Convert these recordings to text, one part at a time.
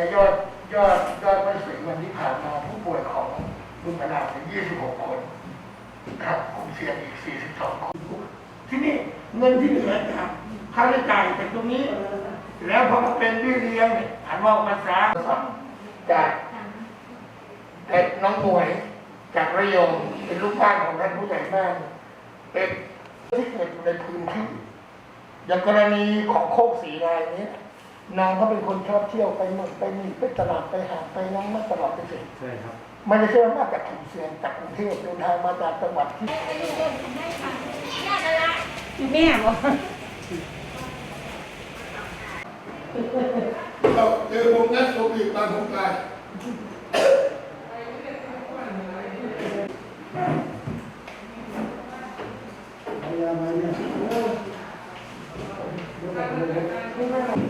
แต่ยอดยอดยอดไม่ถึงวันที่ผ่านมาผู้ป่วยของบุญพลาเป็น26 คนครับกลุ่มเสี่ยงอีก 42 คน ที่นี่เงินที่เหลือจากค่าใช้จ่ายจากตรงนี้ แล้วพอมาเป็นวิเลี้ยงเนี่ยหันว่ามาสาจากเด็กน้องหมวยจากระยองเป็นลูกบ้านของท่านผู้ใหญ่บ้านเป็นที่เกิดในพื้นที่อย่างกรณีของโคกสีรายนี้ นางเขาเป็นคนชอบเที่ยวไปเมืองไปนี่ไปตลาดไปหาดไปนั่งมาตลอดไปสิใช่ครับไม่ได้ใช่ว่ามาจากกรุงเสียงจากกรุงเทพเดินทางมาจากจังหวัดที่แม่บอกเราเจอวงนัดโควิดตามโครงการอ่า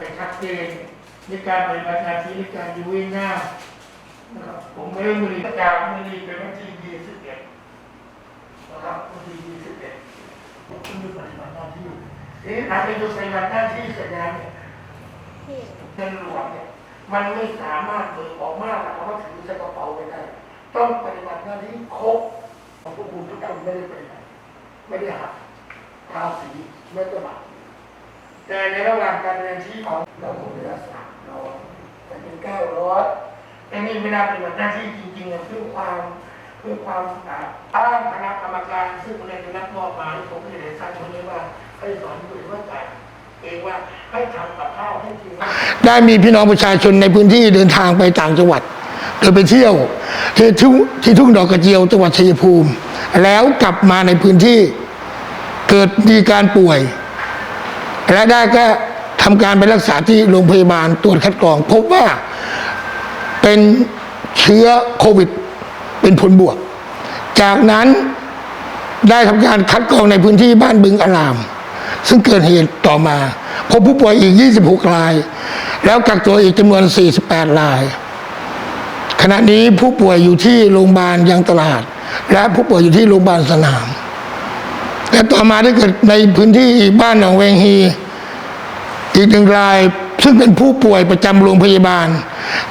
นะครับเป็นชัดเจนในการปฏิบัติหน้าที่ในการอยู่เว้นหน้านะครับผมไม่มือนีประกาศมือนีเป็นวันที่ยี่สิบเอ็ดนะครับวันที่ยี่สิบเอ็ดผมต้องปฏิบัติหน้าที่ทีนี้หลังจากปฏิบัติหน้าที่เสร็จแล้วเนี่ยเงินหลวงเนี่ยมันไม่สามารถเบิกออกมากแล้วก็ถือใส่กระเป๋าไปได้ต้องปฏิบัติหน้าที่ครบของพวกคุณทุกท่านไม่ได้ไปไหนไม่ได้หักภาษีไม่ได้บาท แต่ในระหว่างการเรียนที่ของเราคงเหลือสามร้อยแต่เป็นเก้าร้อยแต่นี่เวลาปฏิบัติหน้าที่จริงๆเนี่ยเพื่อความเพื่อความสะอาดตั้งคณะกรรมการซึ่งในคณะมอบหมายผมไม่ได้สั่งคนนี้ว่าให้สอนผู้ว่าการเองว่าให้ทำกับข้าวให้กินได้มีพี่น้องประชาชนในพื้นที่เดินทางไปต่างจังหวัดโดยไปเที่ยวที่ทุ่งที่ทุ่งดอกกระเจียวจังหวัดชัยภูมิ แล้วกลับมาในพื้นที่เกิดมีการป่วย และได้ก็ทำการไปรักษาที่โรงพยาบาลตรวจคัดกรอง พบว่าเป็นเชื้อโควิด เป็นผลบวก จากนั้นได้ทำการคัดกรองในพื้นที่บ้านบึงอาราม ซึ่งเกิดเหตุต่อมา พบผู้ป่วยอีก 26 ราย แล้วกักตัวอีกจำนวน 48 ราย ขณะนี้ผู้ป่วยอยู่ที่โรงพยาบาลยังตลาด และผู้ป่วยอยู่ที่โรงพยาบาลสนาม และต่อมาได้เกิดในพื้นที่บ้านหนองแวงฮี อีกหนึ่งรายซึ่งเป็นผู้ป่วยประจำโรงพยาบาล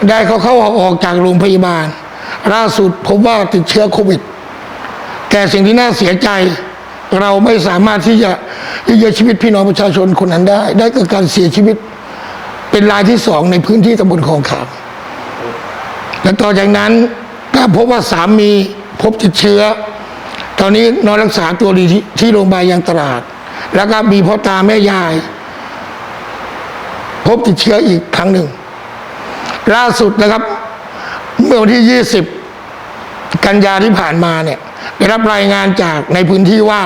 ได้เขาเข้าออกจากโรงพยาบาลล่าสุดพบว่าติดเชื้อโควิด แต่สิ่งที่น่าเสียใจ เราไม่สามารถที่จะที่จะชีวิตพี่น้องประชาชนคนนั้นได้ ได้เกิดการเสียชีวิต เป็นรายที่สองในพื้นที่ตำบลคลองขามและต่อจากนั้นก็พบว่าสามีพบติดเชื้อ ตอนนี้นอนรักษาตัวดีที่โรงพยาบาลยังตลาด แล้วก็มีพ่อตาแม่ยาย พบติดเชื้ออีกครั้งหนึ่ง ล่าสุดนะครับ เมื่อวันที่ 20 กันยาที่ผ่านมาเนี่ยได้รับรายงานจากในพื้นที่ว่า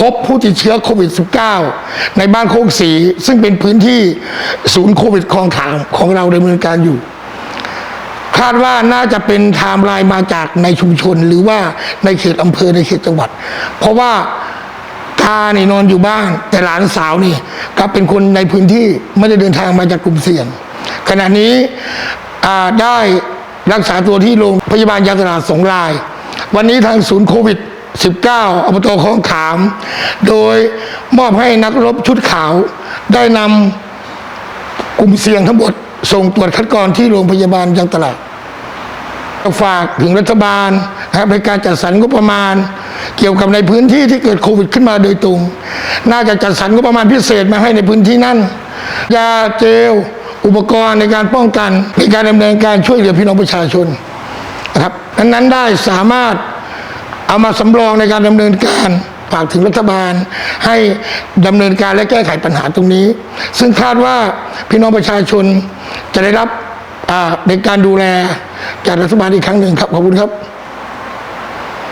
พบผู้ติดเชื้อโควิด -19 ในบ้านโคกศรีซึ่งเป็นพื้นที่ศูนย์โควิดคลองขามของเราดำเนินการอยู่ คาดว่าน่าจะเป็นไทม์ไลน์มาจากในชุมชนหรือว่าในเขตอำเภอในเขตจังหวัด เพราะว่าตาเนี่ยนอนอยู่บ้าน แต่หลานสาวนี่ก็เป็นคนในพื้นที่ไม่ได้เดินทางมาจากกลุ่มเสี่ยง ขณะนี้ได้รักษาตัวที่โรงพยาบาลยาตราสงราย วันนี้ทางศูนย์โควิด 19อบตคลองขาม โดยมอบให้นักรบชุดขาวได้นำกลุ่มเสี่ยงทั้งหมด ส่งตรวจคัดกรองที่โรงพยาบาลยังตลาดฝากถึงรัฐบาลนะครับในการจัดสรรงบประมาณ เกี่ยวกับในพื้นที่ที่เกิดโควิดขึ้นมาโดยตรง น่าจะจัดสรรงบประมาณพิเศษมาให้ในพื้นที่นั้นยาเจล อุปกรณ์ในการป้องกันในการดำเนินการช่วยเหลือพี่น้องประชาชนนะครับนั้นได้สามารถเอามาสำรองในการดำเนินการ ฝากถึงรัฐบาลให้ดำเนินการและแก้ไขปัญหาตรงนี้ ซึ่งคาดว่าพี่น้องประชาชนจะได้รับในการดูแลจากรัฐบาลอีกครั้งหนึ่งครับขอบคุณครับ